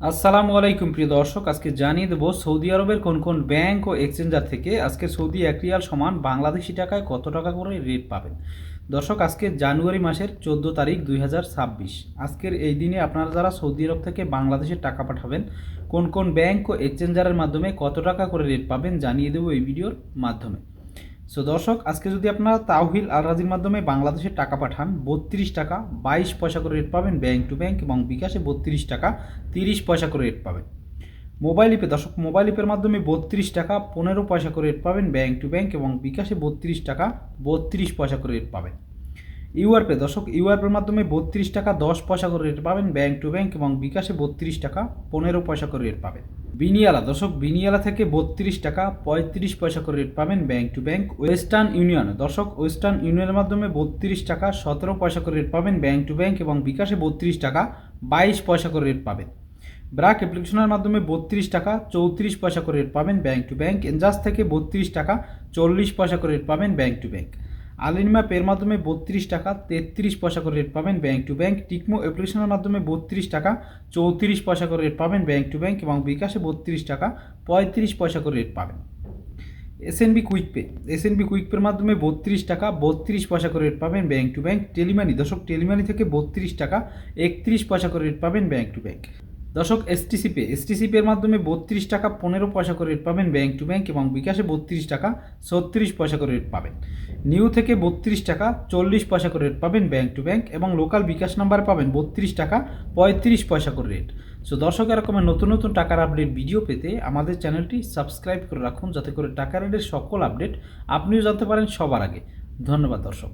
আসসালামু আলাইকুম, প্রিয় দর্শক। আজকে জানিয়ে দেবো সৌদি আরবের কোন কোন ব্যাংক ও এক্সচেঞ্জার থেকে আজকে সৌদি এক রিয়াল সমান বাংলাদেশি টাকায় কত টাকা করে রেট পাবেন? দর্শক, আজকে জানুয়ারি মাসের চোদ্দ তারিখ দুই হাজার ছাব্বিশ। আজকের এই দিনে আপনারা যারা সৌদি আরব থেকে বাংলাদেশে টাকা পাঠাবেন, কোন কোন ব্যাংক ও এক্সচেঞ্জারের মাধ্যমে কত টাকা করে রেট পাবেন জানিয়ে দেবো এই ভিডিওর মাধ্যমে। সো দর্শক, আজকে যদি আপনারা তাওহিল আল রাজির মাধ্যমে বাংলাদেশে টাকা পাঠান, বত্রিশ টাকা, বাইশ পয়সা করে রেট পাবেন ব্যাংক টু ব্যাংক এবং বিকাশে বত্রিশ টাকা, তিরিশ পয়সা করে রেট পাবেন। মোবাইল ইপে দর্শক মোবাইল ইপের মাধ্যমে বত্রিশ টাকা, পনেরো পয়সা করে রেট পাবেন ব্যাংক টু ব্যাংক এবং বিকাশে বত্রিশ টাকা, বত্রিশ পয়সা করে রেট পাবেন। ইউআরপে দর্শক ইউআরপের মাধ্যমে বত্রিশ টাকা, দশ পয়সা করে রেট পাবেন ব্যাংক টু ব্যাংক এবং বিকাশে বত্রিশ টাকা, পনেরো পয়সা করে রেট পাবেন। বিনিয়ালা, দর্শক, বিনিয়ালা থেকে বত্রিশ টাকা পঁয়ত্রিশ পয়সা করে রেট পাবেন bank to bank western union দর্শক ওয়েস্টার্ন ইউনিয়নের মাধ্যমে বত্রিশ টাকা সতেরো পয়সা করে রেট পাবেন ব্যাংক টু ব্যাংক এবং বিকাশে বত্রিশ টাকা বাইশ পয়সা করে রেট পাবেন। ব্রাক অ্যাপ্লিকেশনের মাধ্যমে বত্রিশ টাকা চৌত্রিশ পয়সা করে রেট পাবেন ব্যাংক টু ব্যাংক এনজাস থেকে বত্রিশ টাকা চল্লিশ পয়সা করে রেট পাবেন ব্যাংক টু ব্যাংক আলিনমা পের মাধ্যমে বত্রিশ টাকা, তেত্রিশ পয়সা করে রেট পাবেন ব্যাংক টু ব্যাংক টিকমো অ্যাপ্লিকেশনের মাধ্যমে বত্রিশ টাকা, চৌত্রিশ পয়সা করে রেট পাবেন ব্যাংক টু ব্যাংক এবং বিকাশে বত্রিশ টাকা, পঁয়ত্রিশ পয়সা করে রেট পাবেন। SNB Quick Pay SNB Quick পের মাধ্যমে বত্রিশ টাকা, বত্রিশ পয়সা করে রেট পাবেন ব্যাংক টু ব্যাংক টেলিমানি দর্শক টেলিমানি থেকে বত্রিশ টাকা, একত্রিশ পয়সা করে রেট পাবেন ব্যাংক টু ব্যাংক দর্শক এসটিসি পে এসটিসি পের মাধ্যমে বত্রিশ টাকা পনেরো পয়সা করে রেট পাবেন ব্যাংক টু ব্যাংক এবং বিকাশে বত্রিশ টাকা ছত্রিশ পয়সা করে রেট পাবেন। নিউ থেকে বত্রিশ টাকা চল্লিশ পয়সা করে রেট পাবেন ব্যাংক টু ব্যাংক এবং লোকাল বিকাশ নাম্বারে পাবেন বত্রিশ টাকা পঁয়ত্রিশ পয়সা করে রেট সো দর্শক, এরকমের নতুন নতুন টাকার আপডেট ভিডিও পেতে আমাদের চ্যানেলটি সাবস্ক্রাইব করে রাখুন, যাতে করে টাকা রেটের সকল আপডেট আপনিও জানতে পারেন সবার আগে। ধন্যবাদ দর্শক।